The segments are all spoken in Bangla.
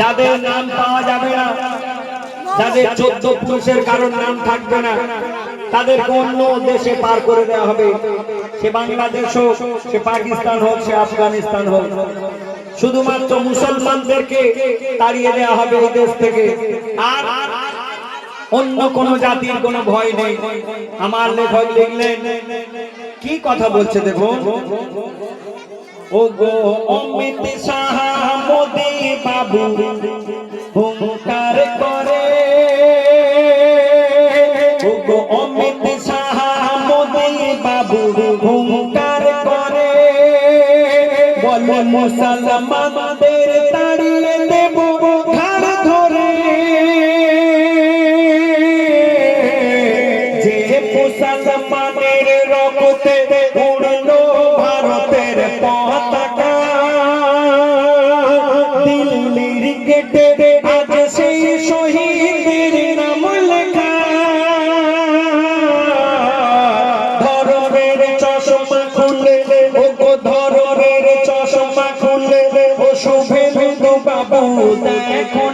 যাদের নাম পাওয়া যাবে না, যাদের চোদ্দ পুরুষের কারোর নাম থাকবে না তাদের অন্য দেশে পার করে দেওয়া হবে। সে বাংলাদেশ হোক, সে পাকিস্তান হোক, সে আফগানিস্তান হোক। শুধুমাত্র মুসলমানদেরকে তাড়িয়ে দেওয়া হবে এই দেশ থেকে। আর অন্য কোন জাতির কোনো ভয় নেই। আমার লেখক লিখলেন কি কথা বলছে দেখুন। ও গো অমিত সাহা মোদি বাবু, হুঙ্কার করে। ও গো অমিত সাহা মোদি বাবু, হুঙ্কার করে। বল মুসলমানদের গেটে আজ সেই শহীদের নাম লেখা ধরনের চশমা খুলে ও গো ধরনের চশমা খুলে ও শুভেন্দু বাবু, দেখো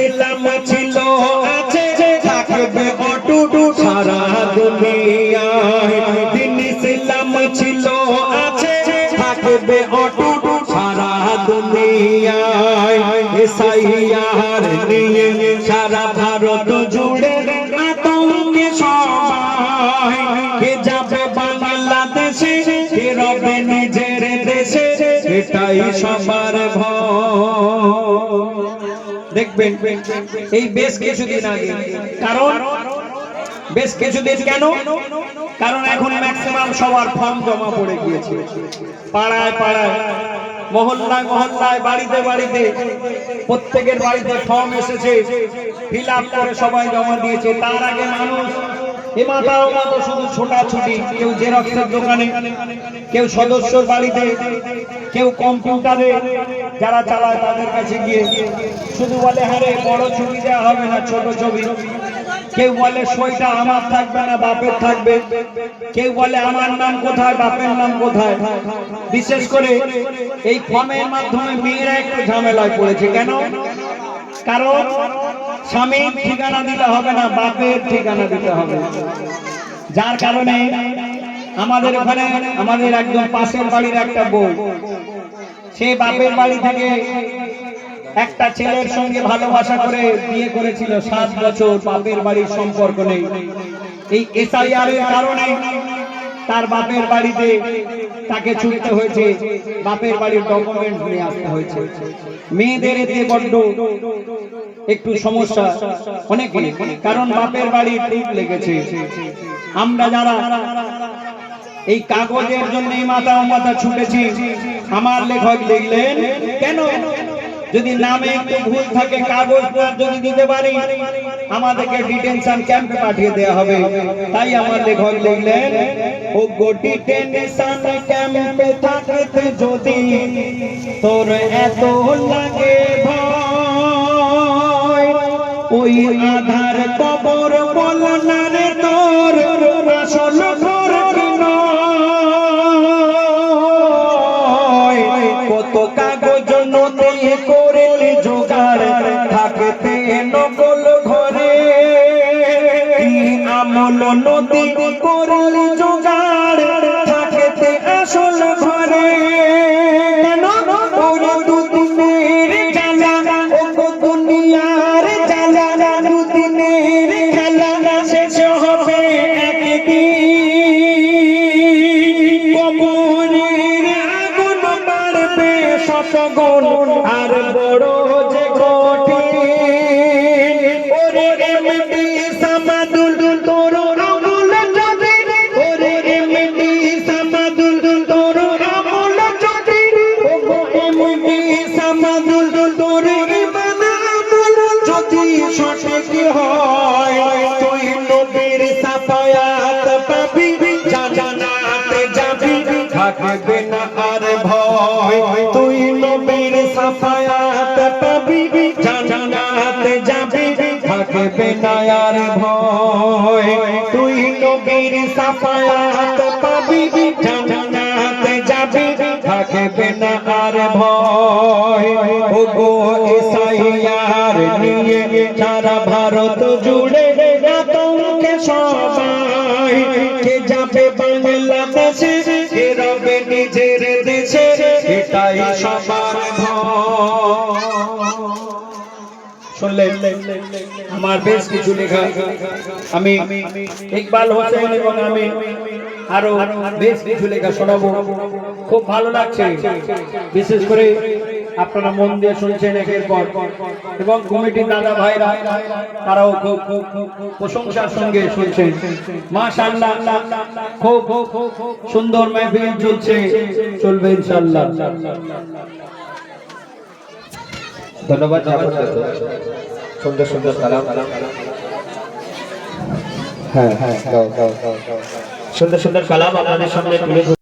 ইসলাম ছিল আছে থাকবে অটুট সারা দুনিয়ায়। দিন ইসলাম ছিল আছে থাকবে অটুট বাংলাদেশে কে রবে নিজের দেশে, এটাই সবার দেখবেন, এই বেশ কিছুদিন আগে, কারণ বেশ কিছুদিন কেন? কারণ এখন ম্যাক্সিমাম সবার ফর্ম জমা পড়ে গিয়েছে। পাড়ায় পাড়ায়, মহল্লায় মহল্লায়, বাড়িতে বাড়িতে, প্রত্যেকের বাড়িতে ফর্ম এসেছে। ফিল আপ করে সবাই জমা দিয়েছে। তার আগে মানুষ এ মাথা ও শুধু ছোটাছুটি কেউ জেরক্সের দোকানে কেউ সদস্যর বাড়িতে কেউ কম্পিউটারে যারা চালায় তাদের কাছে গিয়ে শুধু বলে হ্যাঁ রে, বড় ছবি দেওয়া হবে না ছোট ছবি। কেউ বলে সইটা আমার থাকবে না বাপের থাকবে। কেউ বলে আমার নাম কোথায় বাপের নাম কোথায়? বিশেষ করে এই ফর্মের মাধ্যমে মেয়েরা একটু ঝামেলায় পড়েছে। কেন? কারণ স্বামীর ঠিকানা দিতে হবে না, বাপের ঠিকানা দিতে হবে। যার কারণে আমাদের ওখানে আমাদের একদম পাশের বাড়ির একটা বউ, সে বাপের বাড়ি থেকে একটা ছেলের সঙ্গে ভালোবাসা করে বিয়ে করেছিল, সাত বছর বাপের বাড়ির সম্পর্ক নেই। এই এসআইআর এর কারণে তার বাপের বাড়িতে তাকে ছুটতে হয়েছে। বাপের বাড়ির ডকুমেন্ট নিয়ে আসতে হয়েছে। মেয়েদের এতে বড্ড একটু সমস্যা অনেক, কারণ বাপের বাড়ি টিপ লেগেছে। আমরা যারা এই কাগজের জন্য মাথা মাথা ছুটেছি, আমার লেখক লিখলেন কেন যদি নামে একটু ভুল থাকে কাগজ যদি দিতে পারি, আমাদেরকে ডিটেনশন ক্যাম্পে পাঠিয়ে দেওয়া হবে তাই আমার লেখক লিখলেন গো ডিটেনশন ক্যাম্পে থাকতে যদি তোর এত লাগে ভয়, ওই আধার কবর বল রে তোর আসল ঘর। কত কাগজ জোগাড় থাকতে নকল ঘরে। আমল নদী করলি জোগাড় থাকতে আসল ঘরে। কেন? সাফায়াত পাবি জান্নাতে যাবি থাকবে না আর ভয় তুই নবীর সাফায়াত পাবি জান্নাতে যাবি থাকবে না আর ভয় ও গো ইসাইয়ার নিয়ে সারা ভারত জুড়ে আতঙ্কে সবাই কে যাবে বাংলাদেশে আমার বেশ কিছু লেখা আমি ইকবাল হোসেন এবং আমি আরও বেশ কিছু লেখা শোনাবো। খুব ভালো লাগছে। বিশেষ করে আপনারা মন দিয়ে শুনছেন একের পর। এবং কমিটির দাদা ভাইরা, তারাও খুব প্রশংসার সঙ্গে শুনছেন। মাশাআল্লাহ, খুব সুন্দর মেহফিল চলছে। চলবে ইনশাআল্লাহ। ধন্যবাদ ঠাকুর দাদু। সুন্দর সুন্দর কালাম হ্যাঁ হ্যাঁ দাও, দাও, দাও, দাও। সুন্দর সুন্দর কালাম আপনাদের সামনে তুলে ধরে-